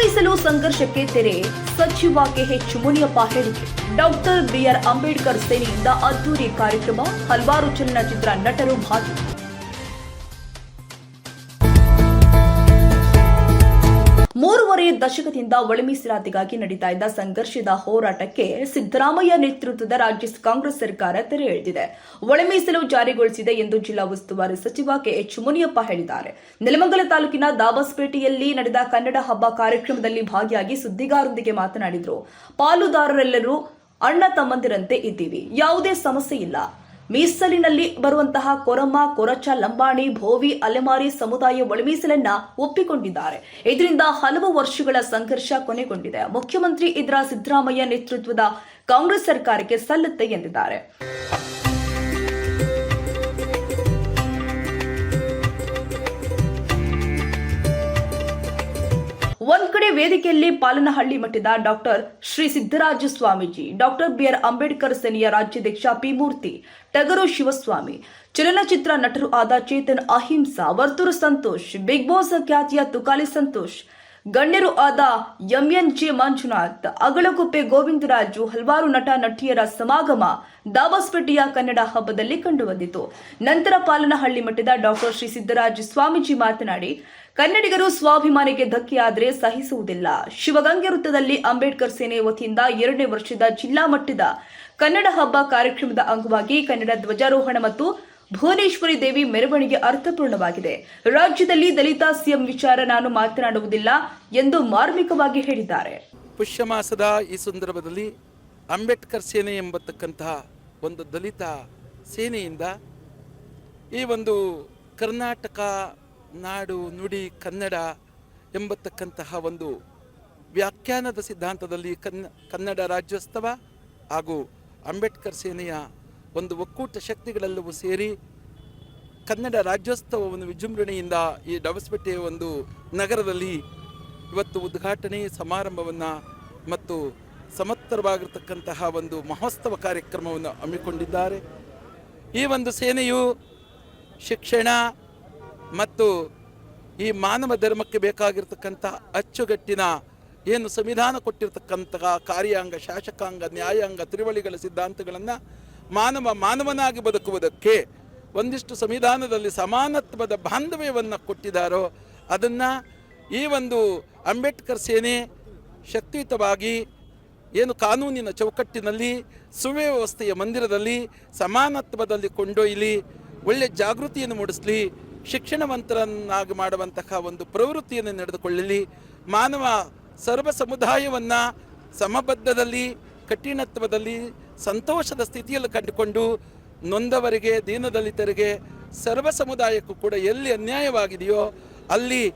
ಒಳಮೀಸಲು ಸಂಘರ್ಷಕ್ಕೆ ತೆರೆ. ಸಚಿವ ಕೆಎಚ್ ಮುನಿಯಪ್ಪ ಹೇಳಿಕೆ. ಡಾಕ್ಟರ್ ಬಿಆರ್ ಅಂಬೇಡ್ಕರ್ ಸೇನೆಯಿಂದ ಅದ್ದೂರಿ ಕಾರ್ಯಕ್ರಮ. ಹಲವಾರು ಚಲನಚಿತ್ರ ನಟರು ಭಾಗಿ. ದಶಕದಿಂದ ಒಳಮೀಸಲಾತಿಗಾಗಿ ನಡೀತಾ ಇದ್ದ ಸಂಘರ್ಷದ ಹೋರಾಟಕ್ಕೆ ಸಿದ್ದರಾಮಯ್ಯ ನೇತೃತ್ವದ ರಾಜ್ಯ ಕಾಂಗ್ರೆಸ್ ಸರ್ಕಾರ ತೆರೆ ಎಳೆದಿದೆ. ಒಳಮೀಸಲು ಜಾರಿಗೊಳಿಸಿದೆ ಎಂದು ಜಿಲ್ಲಾ ಉಸ್ತುವಾರಿ ಸಚಿವ ಕೆಎಚ್ ಮುನಿಯಪ್ಪ ಹೇಳಿದ್ದಾರೆ. ನೆಲಮಂಗಲ ತಾಲೂಕಿನ ದಾಬಸ್ಪೇಟೆಯಲ್ಲಿ ನಡೆದ ಕನ್ನಡ ಹಬ್ಬ ಕಾರ್ಯಕ್ರಮದಲ್ಲಿ ಭಾಗಿಯಾಗಿ ಸುದ್ದಿಗಾರರೊಂದಿಗೆ ಮಾತನಾಡಿದರು. ಪಾಲುದಾರರೆಲ್ಲರೂ ಅಣ್ಣ ತಮ್ಮಂದಿರಂತೆ ಇದ್ದೀವಿ. ಯಾವುದೇ ಸಮಸ್ಯೆ ಇಲ್ಲ. ಮೀಸಲಿನಲ್ಲಿ ಬರುವಂತಹ ಕೊರಮ, ಕೊರಚ, ಲಂಬಾಣಿ, ಭೋವಿ, ಅಲೆಮಾರಿ ಸಮುದಾಯ ಒಳಮೀಸಲನ್ನ ಒಪ್ಪಿಕೊಂಡಿದ್ದಾರೆ. ಇದರಿಂದ ಹಲವು ವರ್ಷಗಳ ಸಂಘರ್ಷ ಕೊನೆಗೊಂಡಿದೆ. ಮುಖ್ಯಮಂತ್ರಿ ಇದರ ಸಿದ್ದರಾಮಯ್ಯ ನೇತೃತ್ವದ ಕಾಂಗ್ರೆಸ್ ಸರ್ಕಾರಕ್ಕೆ ಸಲ್ಲುತ್ತೆ ಎಂದಿದ್ದಾರೆ. ಒಂದ್ ಕಡೆ ವೇದಿಕೆಯಲ್ಲಿ ಪಾಲನಹಳ್ಳಿ ಮಠದ doctor Shri Siddaraja Swamiji, doctor B R Ambedkar ಸೇನೆಯ ರಾಜ್ಯಾಧ್ಯಕ್ಷ ಪಿ ಮೂರ್ತಿ, ಟಗರು ಶಿವಸ್ವಾಮಿ, ಚಲನಚಿತ್ರ ನಟರು ಆದ ಚೇತನ್ ಅಹಿಂಸಾ, ವರ್ತೂರು ಸಂತೋಷ್, ಬಿಗ್ ಬಾಸ್ ಖ್ಯಾತಿಯ ತುಕಾಲಿ ಸಂತೋಷ್, ಗಣ್ಯರು ಆದ M N J Manjunath, Agalakuppe Govindaraju, ಹಲವಾರು ನಟ ನಟಿಯರ ಸಮಾಗಮ ದಾಬಸ್ಪೇಟೆಯ ಕನ್ನಡ ಹಬ್ಬದಲ್ಲಿ ಕಂಡುಬಂದಿತು. ನಂತರ ಪಾಲನಹಳ್ಳಿ ಮಠದ ಡಾಕ್ಟರ್ ಶ್ರೀ ಸಿದ್ದರಾಜ ಸ್ವಾಮೀಜಿ ಮಾತನಾಡಿ ಕನ್ನಡಿಗರು ಸ್ವಾಭಿಮಾನಿಗೆ ಧಕ್ಕೆಯಾದರೆ ಸಹಿಸುವುದಿಲ್ಲ. ಶಿವಗಂಗೆ ವೃತ್ತದಲ್ಲಿ ಅಂಬೇಡ್ಕರ್ ಸೇನೆ ವತಿಯಿಂದ ಎರಡನೇ ವರ್ಷದ ಜಿಲ್ಲಾ ಮಟ್ಟದ ಕನ್ನಡ ಹಬ್ಬ ಕಾರ್ಯಕ್ರಮದ ಅಂಗವಾಗಿ ಕನ್ನಡ ಧ್ವಜಾರೋಹಣ ಮತ್ತು ಭುವನೇಶ್ವರಿ ದೇವಿ ಮೆರವಣಿಗೆ ಅರ್ಥಪೂರ್ಣವಾಗಿದೆ. ರಾಜ್ಯದಲ್ಲಿ ದಲಿತ ಸಿಎಂ ವಿಚಾರ ನಾನು ಮಾತನಾಡುವುದಿಲ್ಲ ಎಂದು ಮಾರ್ಮಿಕವಾಗಿ ಹೇಳಿದ್ದಾರೆ. ಪುಷ್ಯ ಮಾಸದ ಈ ಸಂದರ್ಭದಲ್ಲಿ ಅಂಬೇಡ್ಕರ್ ಸೇನೆ ಎಂಬತಕ್ಕಂತಹ ಒಂದು ದಲಿತ ಸೇನೆಯಿಂದ ಈ ಒಂದು ಕರ್ನಾಟಕ ನಾಡು, ನುಡಿ, ಕನ್ನಡ ಎಂಬತಕ್ಕಂತಹ ಒಂದು ವ್ಯಾಖ್ಯಾನದ ಸಿದ್ಧಾಂತದಲ್ಲಿ ಕನ್ನ, ಕನ್ನಡ ರಾಜ್ಯೋತ್ಸವ ಹಾಗೂ ಅಂಬೇಡ್ಕರ್ ಸೇನೆಯ ಒಂದು ಒಕ್ಕೂಟ ಶಕ್ತಿಗಳೆಲ್ಲವೂ ಸೇರಿ ಕನ್ನಡ ರಾಜ್ಯೋತ್ಸವವನ್ನು ವಿಜೃಂಭಣೆಯಿಂದ ಈ ಡಬಸ್ಪೇಟೆಯ ಒಂದು ನಗರದಲ್ಲಿ ಇವತ್ತು ಉದ್ಘಾಟನೆ ಸಮಾರಂಭವನ್ನು ಮತ್ತು ಸಮತ್ತರವಾಗಿರ್ತಕ್ಕಂತಹ ಒಂದು ಮಹೋತ್ಸವ ಕಾರ್ಯಕ್ರಮವನ್ನು ಹಮ್ಮಿಕೊಂಡಿದ್ದಾರೆ. ಈ ಒಂದು ಸೇನೆಯು ಶಿಕ್ಷಣ ಮತ್ತು ಈ ಮಾನವ ಧರ್ಮಕ್ಕೆ ಬೇಕಾಗಿರ್ತಕ್ಕಂಥ ಅಚ್ಚುಗಟ್ಟಿನ ಏನು ಸಂವಿಧಾನ ಕೊಟ್ಟಿರ್ತಕ್ಕಂತಹ ಕಾರ್ಯಾಂಗ, ಶಾಸಕಾಂಗ, ನ್ಯಾಯಾಂಗ, ತ್ರಿವಳಿಗಳ ಸಿದ್ಧಾಂತಗಳನ್ನು ಮಾನವ ಮಾನವನಾಗಿ ಬದುಕುವುದಕ್ಕೆ ಒಂದಿಷ್ಟು ಸಂವಿಧಾನದಲ್ಲಿ ಸಮಾನತ್ವದ ಬಾಂಧವ್ಯವನ್ನು ಕೊಟ್ಟಿದ್ದಾರೋ ಅದನ್ನು ಈ ಒಂದು ಅಂಬೇಡ್ಕರ್ ಸೇನೆ ಶಕ್ತಿಯುತವಾಗಿ ಏನು ಕಾನೂನಿನ ಚೌಕಟ್ಟಿನಲ್ಲಿ ಸುವ್ಯವಸ್ಥೆಯ ಮಂದಿರದಲ್ಲಿ, ಸಮಾನತ್ವದಲ್ಲಿ ಕೊಂಡೊಯ್ಯಲಿ ಒಳ್ಳೆ ಜಾಗೃತಿಯನ್ನು ಮೂಡಿಸಲಿ ಶಿಕ್ಷಣವಂತರನ್ನಾಗಿ ಮಾಡುವಂತಹ ಒಂದು ಪ್ರವೃತ್ತಿಯನ್ನು ನಡೆದುಕೊಳ್ಳಲಿ. ಮಾನವ ಸರ್ವ ಸಮುದಾಯವನ್ನು ಸಮಬದ್ಧದಲ್ಲಿ, ಕಠಿಣತ್ವದಲ್ಲಿ, ಸಂತೋಷದ ಸ್ಥಿತಿಯಲ್ಲಿ ಕಂಡುಕೊಂಡು ನೊಂದವರಿಗೆ, ದೀನದಲಿತರಿಗೆ, ಸರ್ವ ಸಮುದಾಯಕ್ಕೂ ಕೂಡ ಎಲ್ಲಿ ಅನ್ಯಾಯವಾಗಿದೆಯೋ ಅಲ್ಲಿ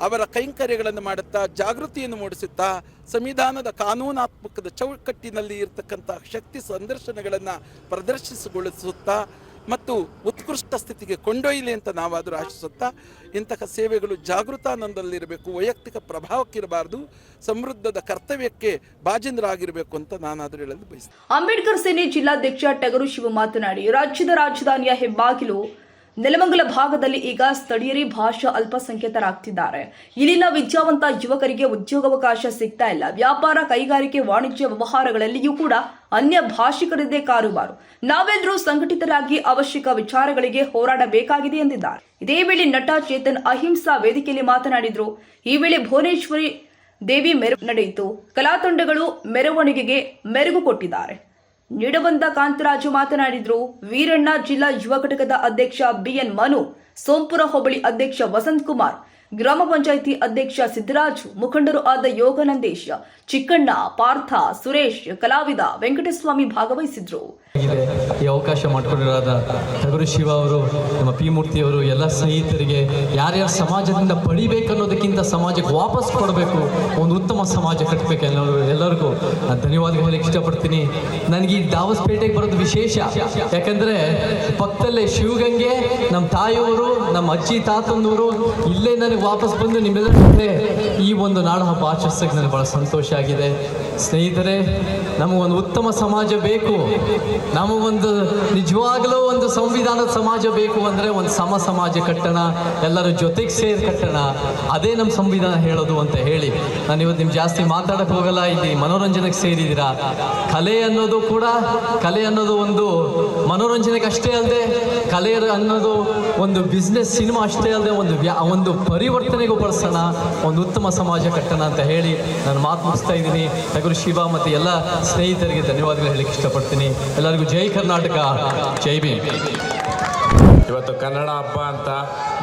ಅವರ ಕೈಂಕರ್ಯಗಳನ್ನು ಮಾಡುತ್ತಾ, ಜಾಗೃತಿಯನ್ನು ಮೂಡಿಸುತ್ತಾ, ಸಂವಿಧಾನದ ಕಾನೂನಾತ್ಮಕದ ಚೌಕಟ್ಟಿನಲ್ಲಿ ಇರತಕ್ಕಂಥ ಶಕ್ತಿ ಸಂದರ್ಶನಗಳನ್ನು ಪ್ರದರ್ಶಿಸಿಗೊಳಿಸುತ್ತಾ ಮತ್ತು ಉತ್ಕೃಷ್ಟ ಸ್ಥಿತಿಗೆ ಕೊಂಡೊಯ್ಯಲಿ ಅಂತ ನಾವಾದರೂ ಆಶಿಸುತ್ತಾ, ಇಂತಹ ಸೇವೆಗಳು ಜಾಗೃತಾನಂದದಲ್ಲಿರಬೇಕು ವೈಯಕ್ತಿಕ ಪ್ರಭಾವಕ್ಕಿರಬಾರದು, ಸಮೃದ್ಧದ ಕರ್ತವ್ಯಕ್ಕೆ ಬಾಜಿಂದ್ರಾಗಿರಬೇಕು ಅಂತ ನಾನಾದರೂ ಹೇಳಲು ಬಯಸ್ತೇನೆ. ಅಂಬೇಡ್ಕರ್ ಸೇನೆ ಜಿಲ್ಲಾಧ್ಯಕ್ಷ ಟಗರು ಶಿವ ಮಾತನಾಡಿ, ರಾಜ್ಯದ ರಾಜಧಾನಿಯ ಹೆಬ್ಬಾಗಿಲು ನೆಲಮಂಗಲ ಭಾಗದಲ್ಲಿ ಈಗ ಸ್ಥಳೀಯರೇ ಭಾಷಾ ಅಲ್ಪಸಂಖ್ಯಾತರಾಗ್ತಿದ್ದಾರೆ. ಇಲ್ಲಿನ ವಿದ್ಯಾವಂತ ಯುವಕರಿಗೆ ಉದ್ಯೋಗಾವಕಾಶ ಸಿಗ್ತಾ ಇಲ್ಲ. ವ್ಯಾಪಾರ, ಕೈಗಾರಿಕೆ, ವಾಣಿಜ್ಯ ವ್ಯವಹಾರಗಳಲ್ಲಿಯೂ ಕೂಡ ಅನ್ಯ ಭಾಷಿಕರದೇ ಕಾರುಬಾರು. ನಾವೆಲ್ಲರೂ ಸಂಘಟಿತರಾಗಿ ಅವಶ್ಯಕ ವಿಚಾರಗಳಿಗೆ ಹೋರಾಡಬೇಕಾಗಿದೆ ಎಂದಿದ್ದಾರೆ. ಇದೇ ವೇಳೆ ನಟ ಚೇತನ್ ಅಹಿಂಸಾ ವೇದಿಕೆಯಲ್ಲಿ ಮಾತನಾಡಿದ್ರು. ಈ ವೇಳೆ ಭುವನೇಶ್ವರಿ ದೇವಿ ಮೆರವಣಿಗೆ ನಡೆಯಿತು. ಕಲಾತಂಡಗಳು ಮೆರವಣಿಗೆಗೆ ಮೆರುಗು ಕೊಟ್ಟಿದ್ದಾರೆ. ನಿಡವಂದ ಕಾಂತರಾಜು ಮಾತನಾಡಿದ್ರು, ವೀರಣ್ಣ ಜಿಲ್ಲಾ ಯುವ ಘಟಕದ ಅಧ್ಯಕ್ಷ ಬಿಎನ್ ಮನು, ಸೋಂಪುರ ಹೋಬಳಿ ಅಧ್ಯಕ್ಷ ವಸಂತ್ ಕುಮಾರ್ ಗ್ರಾಮ ಪಂಚಾಯಿತಿ ಅಧ್ಯಕ್ಷ ಸಿದ್ದರಾಜು, ಮುಖಂಡರು ಆದ ಯೋಗನಂದೇಶ, ಚಿಕ್ಕಣ್ಣ, ಪಾರ್ಥ, ಸುರೇಶ್, ಕಲಾವಿದ ವೆಂಕಟಸ್ವಾಮಿ ಭಾಗವಹಿಸಿದ್ರು. ಈ ಅವಕಾಶ ಮಾಡಿಕೊಂಡಿರಾದ ಟಗರು ಶಿವ ಅವರು, ನಮ್ಮ ಪಿ ಮೂರ್ತಿಯವರು ಎಲ್ಲ ಸ್ನೇಹಿತರಿಗೆ ಯಾರ್ಯಾರು ಸಮಾಜದಿಂದ ಪಡಿಬೇಕನ್ನೋದಕ್ಕಿಂತ ಸಮಾಜಕ್ಕೆ ವಾಪಸ್ ಕೊಡಬೇಕು, ಒಂದು ಉತ್ತಮ ಸಮಾಜ ಕಟ್ಟಬೇಕು ಎಲ್ಲರೂ ಎಲ್ಲರಿಗೂ ಧನ್ಯವಾದ ಹೇಳಿ ಇಷ್ಟಪಡ್ತೀನಿ. ನನಗೆ ಈ ದಾವಸ್ಪೇಟೆಗೆ ಬರೋದು ವಿಶೇಷ. ಯಾಕಂದ್ರೆ ಪಕ್ಕದಲ್ಲೇ ಶಿವಗಂಗೆ, ನಮ್ಮ ತಾಯಿಯವರು, ನಮ್ಮ ಅಜ್ಜಿ ತಾತಂದವರು ಇಲ್ಲೇ ನನಗೆ ಮನೆಗೆ ವಾಪಸ್ ಬಂದು ನಿಮ್ಮೆಲ್ಲರ ಈ ಒಂದು ನಾಡ ಹಬ್ಬ ನನಗೆ ಭಾಳ ಸಂತೋಷ ಆಗಿದೆ. ಸ್ನೇಹಿತರೆ, ನಮಗೊಂದು ಉತ್ತಮ ಸಮಾಜ ಬೇಕು. ನಮಗೊಂದು ನಿಜವಾಗಲೂ ಒಂದು ಸಂವಿಧಾನದ ಸಮಾಜ ಬೇಕು ಅಂದರೆ ಒಂದು ಸಮ ಸಮಾಜ ಕಟ್ಟಣ, ಎಲ್ಲರ ಜೊತೆಗೆ ಸೇರಿ ಕಟ್ಟಣ. ಅದೇ ನಮ್ಮ ಸಂವಿಧಾನ ಹೇಳೋದು ಅಂತ ಹೇಳಿ ನಾನು ಇವತ್ತು ನಿಮ್ಗೆ ಜಾಸ್ತಿ ಮಾತಾಡಕ್ಕೆ ಹೋಗಲ್ಲ, ಇಲ್ಲಿ ಮನೋರಂಜನೆಗೆ ಸೇರಿದ್ದೀರಾ? ಕಲೆ ಅನ್ನೋದು ಕೂಡ, ಕಲೆ ಅನ್ನೋದು ಒಂದು ಮನೋರಂಜನೆಗೆ ಅಷ್ಟೇ ಅಲ್ಲದೆ, ಕಲೆ ಅನ್ನೋದು ಒಂದು ಬಿಸ್ನೆಸ್ ಸಿನಿಮಾ ಅಷ್ಟೇ ಅಲ್ಲದೆ ಒಂದು ಒಂದು ಪರಿವರ್ತನೆಗೂ ಬಳಸೋಣ, ಒಂದು ಉತ್ತಮ ಸಮಾಜ ಕಟ್ಟಣ ಅಂತ ಹೇಳಿ ನಾನು ಮಾತು ಮುಗಿಸ್ತಾ ಇದ್ದೀನಿ. ನಗರು ಶಿವ ಮತ್ತು ಎಲ್ಲ ಸ್ನೇಹಿತರಿಗೆ ಧನ್ಯವಾದಗಳು ಹೇಳಕ್ಕೆ ಇಷ್ಟಪಡ್ತೀನಿ. ಎಲ್ಲರಿಗೂ ಜೈ ಕರ್ನಾಟಕ, ಜೈ ಭೀಮ್. ಇವತ್ತು ಕನ್ನಡ ಹಬ್ಬ ಅಂತ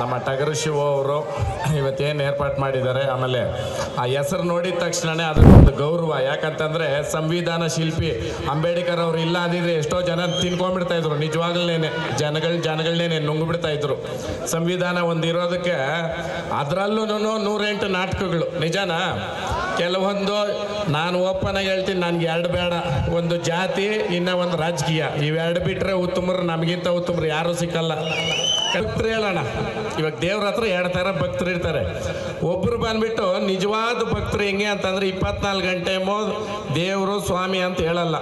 ನಮ್ಮ ಟಗರು ಶಿವ ಅವರು ಇವತ್ತೇನು ಏರ್ಪಾಟ್ ಮಾಡಿದ್ದಾರೆ. ಆಮೇಲೆ ಆ ಹೆಸರು ನೋಡಿದ ತಕ್ಷಣನೇ ಅದಕ್ಕೊಂದು ಗೌರವ. ಯಾಕಂತಂದರೆ ಸಂವಿಧಾನ ಶಿಲ್ಪಿ ಅಂಬೇಡ್ಕರ್ ಅವರು ಇಲ್ಲ ಅಂದಿದ್ರೆ ಎಷ್ಟೋ ಜನ ತಿನ್ಕೊಂಡ್ಬಿಡ್ತಾ ಇದ್ರು. ನಿಜವಾಗ್ಲೇನೆ ಜನಗಳು ಜನಗಳನ್ನೇ ನುಂಗ್ಬಿಡ್ತಾ ಇದ್ರು. ಸಂವಿಧಾನ ಒಂದು ಇರೋದಕ್ಕೆ ಅದರಲ್ಲೂ ನೂರೆಂಟು ನಾಟಕಗಳು. ನಿಜನಾ? ಕೆಲವೊಂದು ನಾನು ಓಪನ್ ಆಗಿ ಹೇಳ್ತೀನಿ, ನನಗೆ ಎರಡು ಬೇಡ. ಒಂದು ಜಾತಿ, ಇನ್ನ ಒಂದು ರಾಜಕೀಯ. ಇವೆರಡು ಬಿಟ್ರೆ ಉತ್ತಮರು, ನಮಗಿಂತ ಉತ್ತಮರು ಯಾರೂ ಸಿಕ್ಕಲ್ಲ. ಭಕ್ತರು ಹೇಳೋಣ. ಇವಾಗ ದೇವ್ರ ಹತ್ರ ಎರಡು ಥರ ಭಕ್ತರು ಇರ್ತಾರೆ. ಒಬ್ರು ಬಂದ್ಬಿಟ್ಟು ನಿಜವಾದ ಭಕ್ತರು ಹೆಂಗೆ ಅಂತಂದ್ರೆ ಇಪ್ಪತ್ನಾಲ್ಕು ಗಂಟೆ ದೇವರು ಸ್ವಾಮಿ ಅಂತ ಹೇಳಲ್ಲ.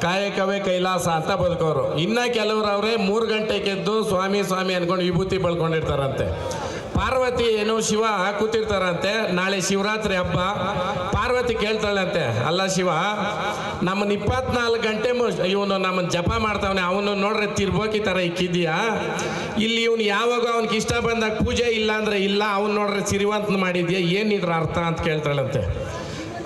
ಕಾಯಕವೇ ಕೈಲಾಸ ಅಂತ ಬದುಕೋರು. ಇನ್ನ ಕೆಲವರು ಅವರೇ ಮೂರು ಗಂಟೆಗೆ ಎದ್ದು ಸ್ವಾಮಿ ಸ್ವಾಮಿ ಅನ್ಕೊಂಡು ವಿಭೂತಿ ಬಳ್ಕೊಂಡಿರ್ತಾರಂತೆ. ಪಾರ್ವತಿ ಏನು ಶಿವ ಕೂತಿರ್ತಾರಂತೆ ನಾಳೆ ಶಿವರಾತ್ರಿ ಹಬ್ಬ. ಪಾರ್ವತಿ ಕೇಳ್ತಾಳಂತೆ. ಅಲ್ಲ ಶಿವ ನಮ್ಮನ್ನ ಇಪ್ಪತ್ನಾಲ್ಕು ಗಂಟೆ ಇವನು ನಮ್ಮನ್ನ ಜಪ ಮಾಡ್ತಾವನೆ. ಅವನು ನೋಡ್ರೆ ತಿರ್ಬೋಕಿ ಥರ ಇಕ್ಕಿದ್ಯಾ ಇಲ್ಲಿ ಇವನು ಯಾವಾಗ ಅವನಿಗೆ ಇಷ್ಟ ಬಂದಾಗ ಪೂಜೆ ಇಲ್ಲ ಅಂದ್ರೆ ಇಲ್ಲ. ಅವ್ನು ನೋಡ್ರೆ ಸಿರಿವಂತ ಮಾಡಿದ್ಯಾ? ಏನಿದ್ರ ಅರ್ಥ ಅಂತ ಕೇಳ್ತಾಳಂತೆ.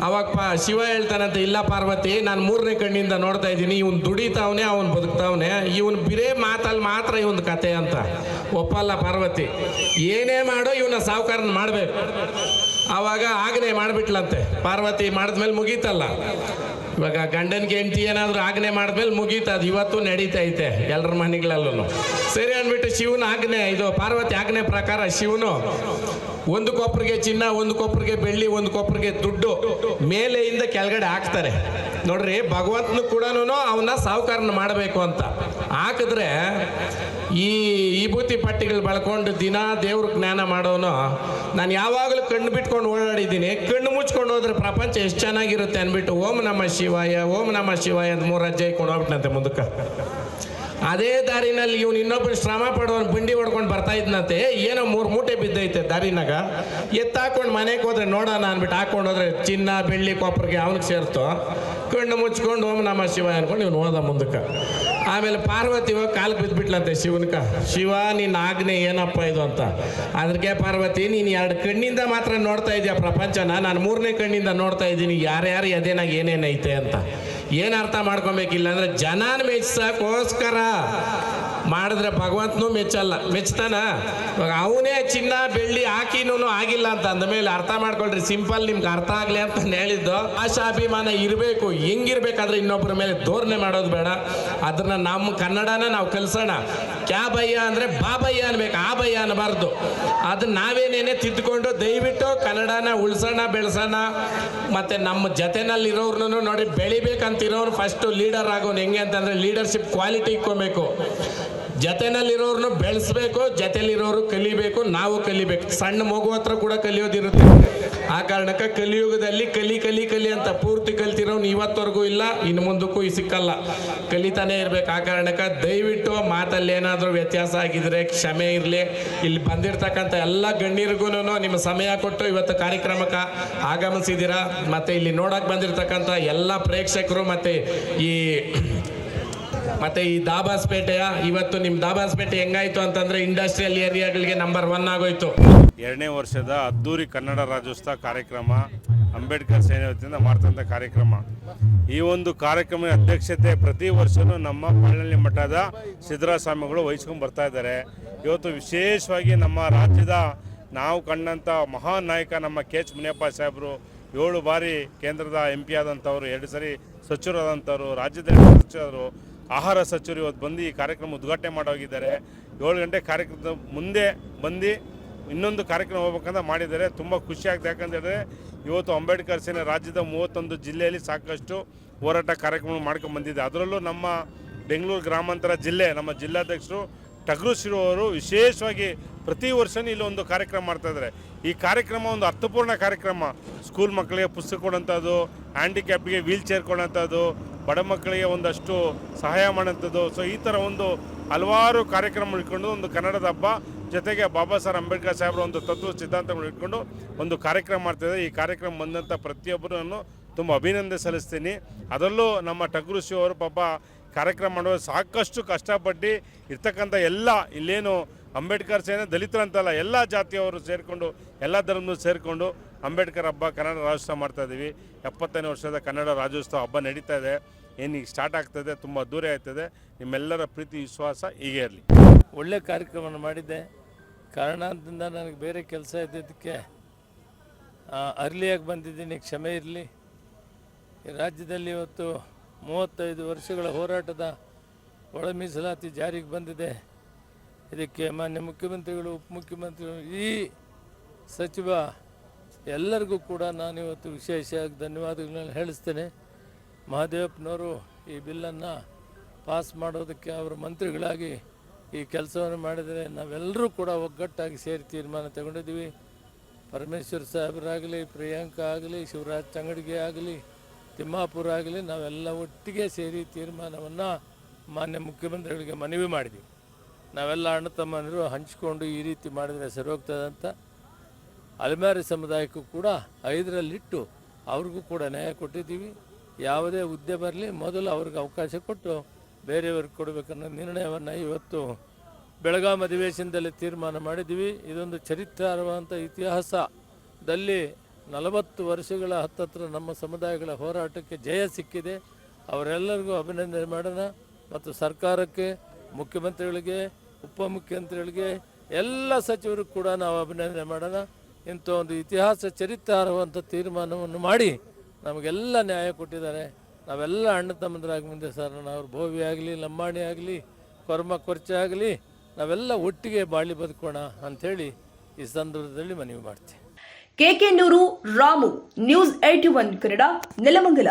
ಅವಾಗ ಪ ಶಿವ ಹೇಳ್ತಾನಂತೆ, ಇಲ್ಲ ಪಾರ್ವತಿ, ನಾನು ಮೂರನೇ ಕಣ್ಣಿಂದ ನೋಡ್ತಾ ಇದ್ದೀನಿ, ಇವನು ದುಡಿತಾವನೆ, ಅವನು ಬದುಕ್ತಾವನೆ, ಇವನು ಬಿರೇ ಮಾತಲ್ಲಿ ಮಾತ್ರ ಇವನ್ ಕತೆ ಅಂತ. ಒಪ್ಪಲ್ಲ ಪಾರ್ವತಿ, ಏನೇ ಮಾಡೋ ಇವನ ಸಾವುಕಾರನ ಮಾಡಬೇಕು. ಆವಾಗ ಆಜ್ಞೆ ಮಾಡಿಬಿಟ್ಲಂತೆ. ಪಾರ್ವತಿ ಮಾಡಿದ್ಮೇಲೆ ಮುಗೀತಲ್ಲ. ಇವಾಗ ಗಂಡನಿಗೆ ಹೆಂಡತಿ ಏನಾದರೂ ಆಜ್ಞೆ ಮಾಡಿದ್ಮೇಲೆ ಮುಗೀತದ ಇವತ್ತು ನಡೀತೈತೆ ಎಲ್ಲರ ಮನೆಗಳಲ್ಲೂ ಸರಿ ಅಂದ್ಬಿಟ್ಟು ಶಿವನ ಆಜ್ಞೆ ಇದು ಪಾರ್ವತಿ ಆಜ್ಞೆ ಪ್ರಕಾರ ಶಿವನು ಒಂದು ಕೊಪ್ಪರಿಗೆ ಚಿನ್ನ, ಒಂದು ಕೊಪ್ಪರಿಗೆ ಬೆಳ್ಳಿ, ಒಂದು ಕೊಪ್ಪರಿಗೆ ದುಡ್ಡು ಮೇಲೆಯಿಂದ ಕೆಳಗಡೆ ಹಾಕ್ತಾರೆ. ನೋಡ್ರಿ, ಭಗವಂತನ ಕೂಡ ಅವನ್ನ ಸಾಹುಕಾರನ ಮಾಡಬೇಕು ಅಂತ. ಹಾಕಿದ್ರೆ ಈ ವಿಭೂತಿ ಪಟ್ಟಿಗಳು ಬಳ್ಕೊಂಡು ದಿನ ದೇವ್ರ ಜ್ಞಾನ ಮಾಡೋನು. ನಾನು ಯಾವಾಗಲೂ ಕಣ್ಣು ಬಿಟ್ಕೊಂಡು ಓಡಾಡಿದ್ದೀನಿ. ಕಣ್ಣು ಮುಚ್ಕೊಂಡು ಹೋದ್ರೆ ಪ್ರಪಂಚ ಎಷ್ಟು ಚೆನ್ನಾಗಿರುತ್ತೆ ಅಂದ್ಬಿಟ್ಟು, ಓಂ ನಮ ಶಿವಾಯ, ಓಂ ನಮ ಶಿವಾಯ ಅಂತ ಮೂರು ಅಜ್ಜ ಕೊಂಡೋಗ್ಬಿಟ್ಟಂತೆ ಮುಂದಕ್ಕೆ. ಅದೇ ದಾರಿನಲ್ಲಿ ಇವನು ಇನ್ನೊಬ್ಬರು ಶ್ರಮ ಪಡೋನು ಬಂಡಿ ಹೊಡ್ಕೊಂಡು ಬರ್ತಾ ಇದ್ನಂತೆ. ಏನೋ ಮೂರು ಮೂಟೆ ಬಿದ್ದೈತೆ ದಾರಿನಾಗ. ಎತ್ತಾಕೊಂಡು ಮನೆಗೆ ಹೋದ್ರೆ ನೋಡೋಣ ಅನ್ಬಿಟ್ಟು ಹಾಕೊಂಡು ಹೋದ್ರೆ ಚಿನ್ನ, ಬೆಳ್ಳಿ ಕೊಪ್ಪರಿಗೆ ಅವನಿಗೆ ಸೇರ್ತೋ ಕಣ್ಣು ಮುಚ್ಕೊಂಡು ಓಂ ನಮ ಶಿವ ಅನ್ಕೊಂಡು ಇವನು ಹೋದ ಮುಂದಕ್ಕೆ. ಆಮೇಲೆ ಪಾರ್ವತಿ ಹೋಗಿ ಕಾಲು ಬಿದ್ದುಬಿಟ್ಲಂತೆ ಶಿವನ್ಕ. ಶಿವ ನಿನ್ನ ಆಜ್ಞೆ ಏನಪ್ಪ ಇದು ಅಂತ. ಅದಕ್ಕೆ ಪಾರ್ವತಿ, ನೀನು ಎರಡು ಕಣ್ಣಿಂದ ಮಾತ್ರ ನೋಡ್ತಾ ಇದೆಯಾ ಪ್ರಪಂಚನ. ನಾನು ಮೂರನೇ ಕಣ್ಣಿಂದ ನೋಡ್ತಾ ಇದ್ದೀನಿ ಯಾರ್ಯಾರು ಎದೇನಾಗ ಏನೇನೈತೆ ಅಂತ. ಏನು ಅರ್ಥ ಮಾಡ್ಕೊಬೇಕಿಲ್ಲ ಅಂದ್ರೆ ಜನನ ಮೆಚ್ಚಕ್ಕೋಸ್ಕರ ಮಾಡಿದ್ರೆ ಭಗವಂತನೂ ಮೆಚ್ಚಲ್ಲ. ಮೆಚ್ತಾನ? ಇವಾಗ ಅವನೇ ಚಿನ್ನ, ಬೆಳ್ಳಿ ಹಾಕಿನೂ ಆಗಿಲ್ಲ ಅಂತ ಅಂದಮೇಲೆ ಅರ್ಥ ಮಾಡ್ಕೊಳ್ರಿ, ಸಿಂಪಲ್ ನಿಮ್ಗೆ ಅರ್ಥ ಆಗಲಿ ಅಂತ ಹೇಳಿದ್ದು. ಆಶಾಭಿಮಾನ ಇರಬೇಕು, ಹೆಂಗಿರ್ಬೇಕಾದ್ರೆ ಇನ್ನೊಬ್ಬರ ಮೇಲೆ ಧೋರಣೆ ಮಾಡೋದು ಬೇಡ. ಅದನ್ನ ನಮ್ಮ ಕನ್ನಡನ ನಾವು ಕಲಿಸೋಣ. ಕ್ಯಾ ಭಯ್ಯ ಅಂದರೆ ಬಾಬಯ್ಯ ಅನ್ಬೇಕು, ಆ ಭಯ್ಯ ಅನ್ನಬಾರ್ದು ಅದನ್ನ ನಾವೇನೇನೆ ತಿದ್ದುಕೊಂಡು ದಯವಿಟ್ಟು ಕನ್ನಡನ ಉಳ್ಸೋಣ, ಬೆಳೆಸೋಣ. ಮತ್ತೆ ನಮ್ಮ ಜೊತೆನಲ್ಲಿರೋರ್ನು ನೋಡಿ ಬೆಳಿಬೇಕಂತಿರೋರು ಫಸ್ಟ್ ಲೀಡರ್ ಆಗೋನು ಹೆಂಗೆ ಅಂತಂದ್ರೆ ಲೀಡರ್ಶಿಪ್ ಕ್ವಾಲಿಟಿ ಇಕ್ಕೋಬೇಕು ಜೊತೆನಲ್ಲಿರೋರ್ನು ಬೆಳೆಸ್ಬೇಕು, ಜತೆಲಿರೋರು ಕಲಿಬೇಕು, ನಾವು ಕಲಿಬೇಕು. ಸಣ್ಣ ಮಗು ಹತ್ರ ಕೂಡ ಕಲಿಯೋದಿರುತ್ತೆ. ಆ ಕಾರಣಕ್ಕೆ ಕಲಿಯುಗದಲ್ಲಿ ಕಲಿ ಕಲಿ ಕಲಿ ಅಂತ ಪೂರ್ತಿ ಕಲ್ತಿರೋನು ಇವತ್ತವರೆಗೂ ಇಲ್ಲ, ಇನ್ನು ಮುಂದಕ್ಕೂ ಸಿಕ್ಕಲ್ಲ. ಕಲಿತಾನೆ ಇರ್ಬೇಕು. ಆ ಕಾರಣಕ್ಕೆ ದಯವಿಟ್ಟು ಮಾತಲ್ಲಿ ಏನಾದರೂ ವ್ಯತ್ಯಾಸ ಆಗಿದ್ರೆ, ಕ್ಷಮೆ ಇರಲಿ. ಇಲ್ಲಿ ಬಂದಿರ್ತಕ್ಕಂಥ ಎಲ್ಲ ಗಣ್ಯರಿಗೂ ನಿಮ್ಮ ಸಮಯ ಕೊಟ್ಟು ಇವತ್ತು ಕಾರ್ಯಕ್ರಮಕ್ಕೆ ಆಗಮಿಸಿದ್ದೀರಾ? ಮತ್ತೆ ಇಲ್ಲಿ ನೋಡಕ್ಕೆ ಬಂದಿರತಕ್ಕಂಥ ಎಲ್ಲ ಪ್ರೇಕ್ಷಕರು ಮತ್ತೆ ಈ ಮತ್ತೆ ಈ ದಾಬಾಸ್ಪೇಟೆಯ, ಇವತ್ತು ನಿಮ್ಮ ದಾಬಾಸ್ಪೇಟೆ ಹೆಂಗಾಯ್ತು ಅಂತಂದ್ರೆ ಇಂಡಸ್ಟ್ರಿಯಲ್ ಏರಿಯಾಗಳಿಗೆ ನಂಬರ್ ಒನ್ ಆಗೋಯ್ತು. ಎರಡನೇ ವರ್ಷದ ಅದ್ದೂರಿ ಕನ್ನಡ ರಾಜ್ಯೋತ್ಸವ ಕಾರ್ಯಕ್ರಮ, ಅಂಬೇಡ್ಕರ್ ಸೇನೆ ವತಿಯಿಂದ ಮಾಡ್ತಂಥ ಕಾರ್ಯಕ್ರಮ. ಈ ಒಂದು ಕಾರ್ಯಕ್ರಮದ ಅಧ್ಯಕ್ಷತೆ ಪ್ರತಿ ವರ್ಷವೂ ನಮ್ಮ ಪಳ್ಳಿ ಮಠದ ಸಿದ್ದರಾಮ ಸ್ವಾಮಿಗಳು ವಹಿಸ್ಕೊಂಡು ಬರ್ತಾ ಇದ್ದಾರೆ. ಇವತ್ತು ವಿಶೇಷವಾಗಿ ನಮ್ಮ ರಾಜ್ಯದ ನಾವು ಕಂಡಂಥ ಮಹಾನ್ ನಾಯಕ ನಮ್ಮ ಕೆ ಎಚ್ ಮುನಿಯಪ್ಪ ಸಾಹೇಬರು, ಏಳು ಬಾರಿ ಕೇಂದ್ರದ ಎಂ ಪಿ ಆದಂಥವ್ರು, ಎರಡು ಸರಿ ಸಚಿವರಾದಂಥವ್ರು, ರಾಜ್ಯದ ಸಚಿವರು ಆಹಾರ ಸಚಿವರು ಇವತ್ತು ಬಂದು ಈ ಕಾರ್ಯಕ್ರಮ ಉದ್ಘಾಟನೆ ಮಾಡೋಗಿದ್ದಾರೆ. ಏಳು ಗಂಟೆ ಕಾರ್ಯಕ್ರಮದ ಮುಂದೆ ಬಂದು ಇನ್ನೊಂದು ಕಾರ್ಯಕ್ರಮ ಹೋಗ್ಬೇಕಂತ ಮಾಡಿದ್ದಾರೆ. ತುಂಬ ಖುಷಿ ಆಗ್ತದೆ. ಹೇಳಿದ್ರೆ ಇವತ್ತು ಅಂಬೇಡ್ಕರ್ ಸೇನೆ ರಾಜ್ಯದ ಮೂವತ್ತೊಂದು ಜಿಲ್ಲೆಯಲ್ಲಿ ಸಾಕಷ್ಟು ಹೋರಾಟ ಕಾರ್ಯಕ್ರಮ ಮಾಡ್ಕೊಂಡು ಬಂದಿದೆ. ಅದರಲ್ಲೂ ನಮ್ಮ ಬೆಂಗಳೂರು ಗ್ರಾಮಾಂತರ ಜಿಲ್ಲೆ, ನಮ್ಮ ಜಿಲ್ಲಾಧ್ಯಕ್ಷರು ಟಗರು ವಿಶೇಷವಾಗಿ ಪ್ರತಿ ವರ್ಷವೂ ಇಲ್ಲಿ ಒಂದು ಕಾರ್ಯಕ್ರಮ ಮಾಡ್ತಾ ಇದ್ದಾರೆ. ಈ ಕಾರ್ಯಕ್ರಮ ಒಂದು ಅರ್ಥಪೂರ್ಣ ಕಾರ್ಯಕ್ರಮ. ಸ್ಕೂಲ್ ಮಕ್ಕಳಿಗೆ ಪುಸ್ತಕ ಕೊಡೋಂಥದ್ದು ಹ್ಯಾಂಡಿಕ್ಯಾಪ್ಗೆ ವೀಲ್ ಚೇರ್ ಕೊಡೋಂಥದ್ದು ಬಡ ಮಕ್ಕಳಿಗೆ ಒಂದಷ್ಟು ಸಹಾಯ ಮಾಡುವಂಥದ್ದು. ಸೊ ಈ ಥರ ಒಂದು ಹಲವಾರು ಕಾರ್ಯಕ್ರಮ ಇಟ್ಕೊಂಡು ಒಂದು ಕನ್ನಡದ ಹಬ್ಬ, ಜೊತೆಗೆ ಬಾಬಾ ಸಾಹೇಬ್ ಅಂಬೇಡ್ಕರ್ ಸಾಹೇಬರ ಒಂದು ತತ್ವ ಸಿದ್ಧಾಂತಗಳು ಇಟ್ಕೊಂಡು ಒಂದು ಕಾರ್ಯಕ್ರಮ ಮಾಡ್ತಿದ್ದಾರೆ ಈ ಕಾರ್ಯಕ್ರಮ ಬಂದಂಥ ಪ್ರತಿಯೊಬ್ಬರನ್ನು ತುಂಬ ಅಭಿನಂದನೆ ಸಲ್ಲಿಸ್ತೀನಿ. ಅದರಲ್ಲೂ ನಮ್ಮ ಟಗರು ಶಿವ ಅವರು ಪಾಪ ಕಾರ್ಯಕ್ರಮ ಮಾಡುವ ಸಾಕಷ್ಟು ಕಷ್ಟಪಟ್ಟು ಇರ್ತಕ್ಕಂಥ ಎಲ್ಲ, ಇಲ್ಲೇನು ಅಂಬೇಡ್ಕರ್ ಸೇನೆ ದಲಿತರಂತಲ್ಲ ಎಲ್ಲ ಜಾತಿಯವರು ಸೇರಿಕೊಂಡು, ಎಲ್ಲ ಧರ್ಮದವರು ಸೇರಿಕೊಂಡು ಅಂಬೇಡ್ಕರ್ ಹಬ್ಬ ಕನ್ನಡ ರಾಜ್ಯೋತ್ಸವ ಮಾಡ್ತಾ ಇದ್ದೀವಿ ಎಪ್ಪತ್ತನೇ ವರ್ಷದ ಕನ್ನಡ ರಾಜ್ಯೋತ್ಸವ ಹಬ್ಬ ನಡೀತಾ ಇದೆ. ಏನೀಗ ಸ್ಟಾರ್ಟ್ ಆಗ್ತದೆ ತುಂಬ ದೂರ ಆಗ್ತದೆ. ನಿಮ್ಮೆಲ್ಲರ ಪ್ರೀತಿ, ವಿಶ್ವಾಸ ಹೀಗೆ ಇರಲಿ. ಒಳ್ಳೆ ಕಾರ್ಯಕ್ರಮವನ್ನು ಮಾಡಿದ್ದೆ. ಕಾರಣದಿಂದ ನನಗೆ ಬೇರೆ ಕೆಲಸ ಇದ್ದಿದ್ದಕ್ಕೆ ಅರ್ಲಿಯಾಗಿ ಬಂದಿದ್ದೀನಿ, ಕ್ಷಮೆ ಇರಲಿ. ರಾಜ್ಯದಲ್ಲಿ ಇವತ್ತು ಮೂವತ್ತೈದು ವರ್ಷಗಳ ಹೋರಾಟದ ಒಳ ಮೀಸಲಾತಿ ಜಾರಿಗೆ ಬಂದಿದೆ. ಇದಕ್ಕೆ ಮಾನ್ಯ ಮುಖ್ಯಮಂತ್ರಿಗಳು, ಉಪಮುಖ್ಯಮಂತ್ರಿಗಳು, ಈ ಸಚಿವ ಎಲ್ಲರಿಗೂ ಕೂಡ ನಾನು ಇವತ್ತು ವಿಶೇಷವಾಗಿ ಧನ್ಯವಾದಗಳನ್ನ ಹೇಳಿಸ್ತೇನೆ. ಮಹಾದೇವಪ್ಪನವರು ಈ ಬಿಲ್ಲನ್ನು ಪಾಸ್ ಮಾಡೋದಕ್ಕೆ ಅವರು ಮಂತ್ರಿಗಳಾಗಿ ಈ ಕೆಲಸವನ್ನು ಮಾಡಿದರೆ ನಾವೆಲ್ಲರೂ ಕೂಡ ಒಗ್ಗಟ್ಟಾಗಿ ಸೇರಿ ತೀರ್ಮಾನ ತಗೊಂಡಿದ್ದೀವಿ. ಪರಮೇಶ್ವರ್ ಸಾಹೇಬರಾಗಲಿ, ಪ್ರಿಯಾಂಕಾ ಆಗಲಿ, ಶಿವರಾಜ್ ಚಂಗಡಿಗೆ ಆಗಲಿ, ತಿಮ್ಮಾಪುರ ಆಗಲಿ ನಾವೆಲ್ಲ ಒಟ್ಟಿಗೆ ಸೇರಿ ತೀರ್ಮಾನವನ್ನು ಮಾನ್ಯ ಮುಖ್ಯಮಂತ್ರಿಗಳಿಗೆ ಮನವಿ ಮಾಡಿದ್ವಿ ನಾವೆಲ್ಲ ಅಣ್ಣ ತಮ್ಮನರು ಹಂಚಿಕೊಂಡು ಈ ರೀತಿ ಮಾಡಿದರೆ ಸರಿ ಹೋಗ್ತದಂತ ಅಲೆಮಾರಿ ಸಮುದಾಯಕ್ಕೂ ಕೂಡ ಐದರಲ್ಲಿಟ್ಟು ಅವ್ರಿಗೂ ಕೂಡ ನ್ಯಾಯ ಕೊಟ್ಟಿದ್ದೀವಿ. ಯಾವುದೇ ಹುದ್ದೆ ಬರಲಿ, ಮೊದಲು ಅವ್ರಿಗೆ ಅವಕಾಶ ಕೊಟ್ಟು ಬೇರೆಯವ್ರಿಗೆ ಕೊಡಬೇಕನ್ನೋ ನಿರ್ಣಯವನ್ನು ಇವತ್ತು ಬೆಳಗಾಂ ಅಧಿವೇಶನದಲ್ಲಿ ತೀರ್ಮಾನ ಮಾಡಿದ್ದೀವಿ. ಇದೊಂದು ಚರಿತ್ರಾರ್ಹವಂಥ ಇತಿಹಾಸದಲ್ಲಿ ನಲವತ್ತು ವರ್ಷಗಳ ಹತ್ತತ್ರ ನಮ್ಮ ಸಮುದಾಯಗಳ ಹೋರಾಟಕ್ಕೆ ಜಯ ಸಿಕ್ಕಿದೆ. ಅವರೆಲ್ಲರಿಗೂ ಅಭಿನಂದನೆ ಮಾಡೋಣ. ಮತ್ತು ಸರ್ಕಾರಕ್ಕೆ, ಮುಖ್ಯಮಂತ್ರಿಗಳಿಗೆ ಉಪಮುಖ್ಯಮಂತ್ರಿಗಳಿಗೆ ಎಲ್ಲ ಸಚಿವರು ಕೂಡ ನಾವು ಅಭಿನಂದನೆ ಮಾಡೋಣ. ಇಂಥ ಒಂದು ಇತಿಹಾಸ ಚರಿತ್ರಾರ್ಹವಂಥ ತೀರ್ಮಾನವನ್ನು ಮಾಡಿ ನಮಗೆಲ್ಲ ನ್ಯಾಯ ಕೊಟ್ಟಿದ್ದಾರೆ. ನಾವೆಲ್ಲ ಅಣ್ಣ ತಮ್ಮಂದ್ರಾಗಿ ಮುಂದೆ ಸರ್ ಅವ್ರ ಭೋವಿ ಆಗಲಿ, ಲಂಬಾಣಿ ಆಗಲಿ, ಕೊರ್ಮ ಕೊರ್ಚೆ ಆಗಲಿ, ನಾವೆಲ್ಲ ಒಟ್ಟಿಗೆ ಬಾಳಿ ಬದುಕೋಣ ಅಂಥೇಳಿ ಈ ಸಂದರ್ಭದಲ್ಲಿ ಮನವಿ ಮಾಡ್ತೀನಿ Kekenuru Ramu, news eighty one, Kannada, Nelamangala.